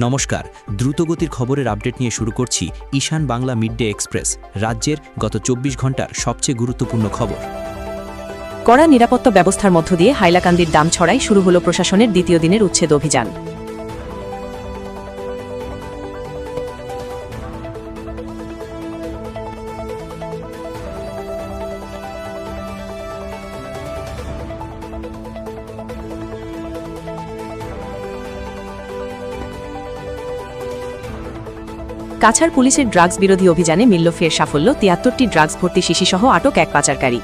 নমস্কার, দ্রুতগতির খবরের আপডেট নিয়ে শুরু করছি Ishan Bangla mid day express, রাজ্যের গত চব্বিশ ঘণ্টার সবচেয়ে গুরুত্বপূর্ণ খবর। কড়া নিরাপত্তা ব্যবস্থার মধ্য দিয়ে হাইলাকান্দির দাম ছড়াই শুরু হলো প্রশাসনের দ্বিতীয় দিনের উচ্ছেদ অভিযান। কাছাড় পুলিশের ড্রাগস বিরোধী অভিযানে মিলল ফের সাফল্য, তিয়াত্তরটি ড্রাগস ভর্তি শিশিসহ আটক এক পাচারকারী।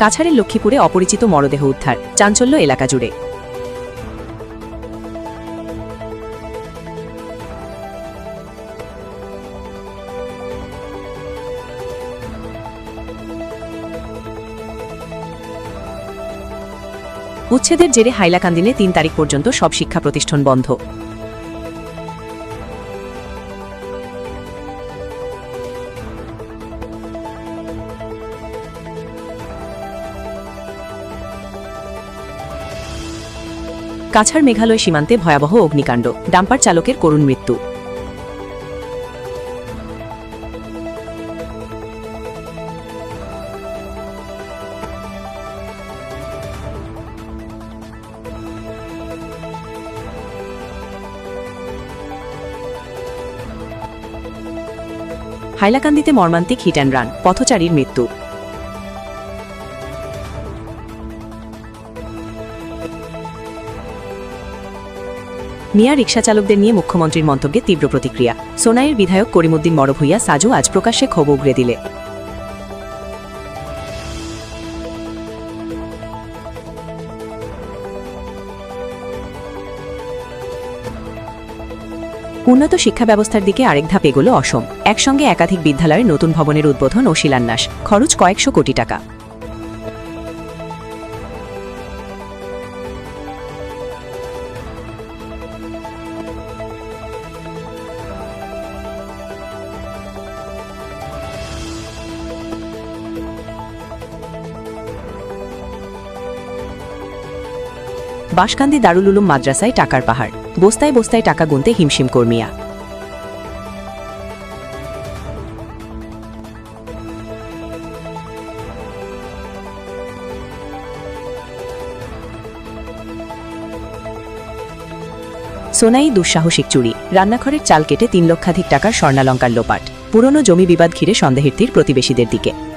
কাছাড়ের লক্ষ্মীপুরে অপরিচিত মরদেহ উদ্ধার, চাঞ্চল্য এলাকা জুড়ে। উচ্ছেদের জেরে হাইলাকান্দিনে তিন তারিখ পর্যন্ত সব শিক্ষা প্রতিষ্ঠান বন্ধ। কাছাড় মেঘালয় সীমান্তে ভয়াবহ অগ্নিকাণ্ড। ডাম্পার চালকের করুণ মৃত্যু। হাইলাকান্দিতে মর্মান্তিক হিট অ্যান্ড রান, পথচারীর মৃত্যু। মিয়া রিকশা চালকদের নিয়ে মুখ্যমন্ত্রীর মন্তব্যে তীব্র প্রতিক্রিয়া। সোনাইয়ের বিধায়ক করিমুদ্দিন মরভুইয়া সাজু আজ প্রকাশ্যে ক্ষোভ উগড়ে দিলে। উন্নত শিক্ষা ব্যবস্থার দিকে আরেক ধাপ এগোল অসম। একসঙ্গে একাধিক বিদ্যালয়ের নতুন ভবনের উদ্বোধন ও শিলান্যাস। খরচ কয়েকশো কোটি টাকা। বাসকান্দি দারুল উলুম মাদ্রাসায় টাকার পাহাড়। বস্তায় বস্তায় টাকা গুনতে হিমশিম কর্মিয়া সোনাই দুঃসাহসিক চুরি। রান্নাঘরের চাল কেটে তিন লক্ষাধিক টাকার স্বর্ণালঙ্কার লোপাট। পুরনো জমি বিবাদ ঘিরে সন্দেহের তীর প্রতিবেশীদের দিকে।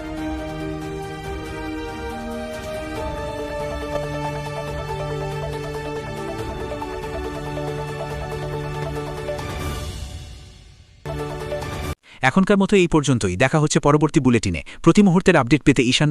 এখনকার মতো এই পর্যন্তই। দেখা হচ্ছে পরবর্তী বুলেটিনে। প্রতি মুহূর্তের আপডেট পেতে ঈশান